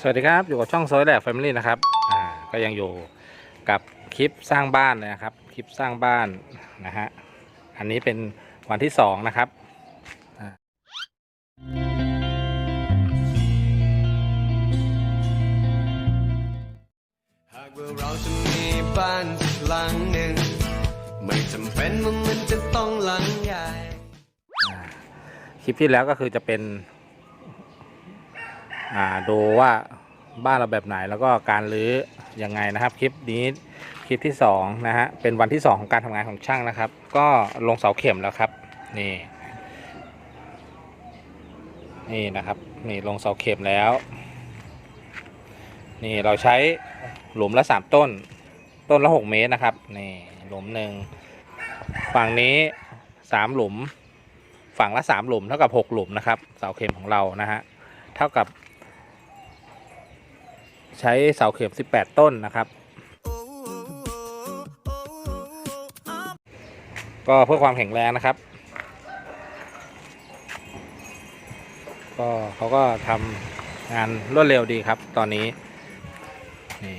สวัสดีครับ อยู่กับช่องโซยแหลกแฟมิลี่นะครับอ่าก็ยังอยู่กับคลิปสร้างบ้านเลยนะครับ คลิปสร้างบ้านนะฮะ อันนี้เป็นวันที่สองนะครับหากว่าเราจะมีบ้านสักหลังหนึ่งไม่จำเป็นว่ามันจะต้องหลังใหญ่ คลิปที่แล้วก็คือจะเป็น อ่าดูว่าบ้านเราแบบไหนแล้วก็การรื้อยังไงนะครับ คลิปนี้คลิปที่สองนะฮะเป็นวันที่สองของการทำงานของช่างนะครับ ก็ลงเสาเข็มแล้วครับนี่นี่นะครับนี่ลงเสาเข็มแล้ว นี่เราใช้หลุมละสามต้น ต้นละหกเมตรนะครับนี่หลุมหนึ่งฝั่งนี้สามหลุม ฝั่งละสามหลุมเท่ากับหกหลุมนะครับ เสาเข็มของเรานะฮะเท่ากับ ใช้เสาเข็ม 18 ต้นนะครับ ก็เพื่อความแข็งแรงนะครับ ก็เขาก็ทำงานรวดเร็วดีครับ ตอนนี้นี่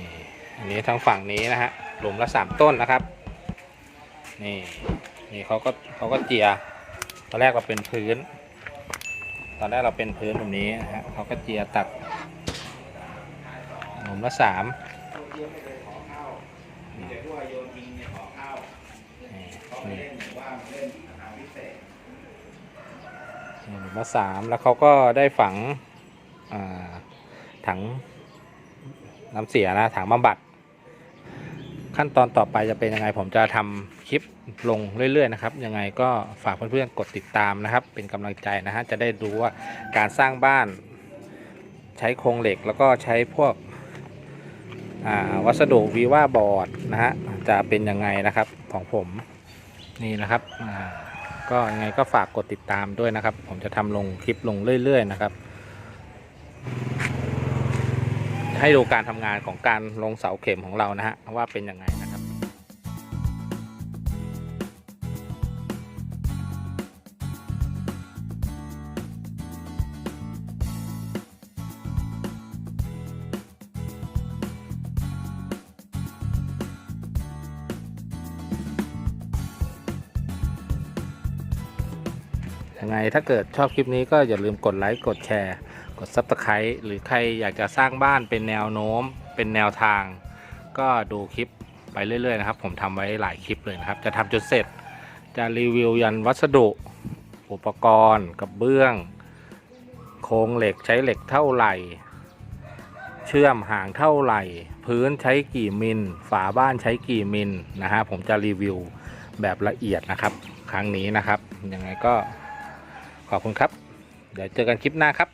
อันนี้ทางฝั่งนี้นะฮะหลุมละสามต้นนะครับนี่นี่เขาก็เขาก็เจียตอนแรกเราเป็นพื้น ตอนแรกเราเป็นพื้นแบบนี้นะฮะเขาก็เจียตัด หลุมละสามนี่นี่นี่หลุมละสามแล้วเขาก็ได้ฝังอ่าถังน้ำเสียนะถังบำบัด ขั้นตอนต่อไปจะเป็นยังไงผมจะทำคลิปลงเรื่อย ๆ นะครับ ยังไงก็ฝากเพื่อนๆกดติดตามนะครับ เป็นกำลังใจนะฮะจะได้ดูว่าการสร้างบ้าน ใช้โครงเหล็กแล้วก็ใช้พวกอ่า วัสดุวีว่าบอร์ดนะฮะจะเป็นยังไงนะครับของผมนี่นะครับก็ยังไงก็ฝากกดติดตามด้วยนะครับ ผมจะทำลงคลิปลงเรื่อย ๆ นะครับ ให้ดูการทำงานของการลงเสาเข็มของเรานะฮะว่าเป็นยังไง ยังไงถ้าเกิดชอบคลิปนี้ก็อย่าลืมกดไลค์กดแชร์ กด Subscribe หรือใครอยากจะสร้างบ้านเป็นแนวโน้ม เป็นแนวทาง ก็ดูคลิปไปเรื่อย ๆ นะครับ ผมทำไว้หลายคลิปเลยนะครับ จะทำจนเสร็จ จะรีวิวยันวัสดุ อุปกรณ์กับเบื้อง โครงเหล็กใช้เหล็กเท่าไหร่ เชื่อมห่างเท่าไหร่ พื้นใช้กี่มิล ฝาบ้านใช้กี่มิลนะฮะผมจะรีวิวแบบละเอียดนะครับ ครั้งนี้นะครับยังไงก็ ขอบคุณครับ เดี๋ยวเจอกันคลิปหน้าครับ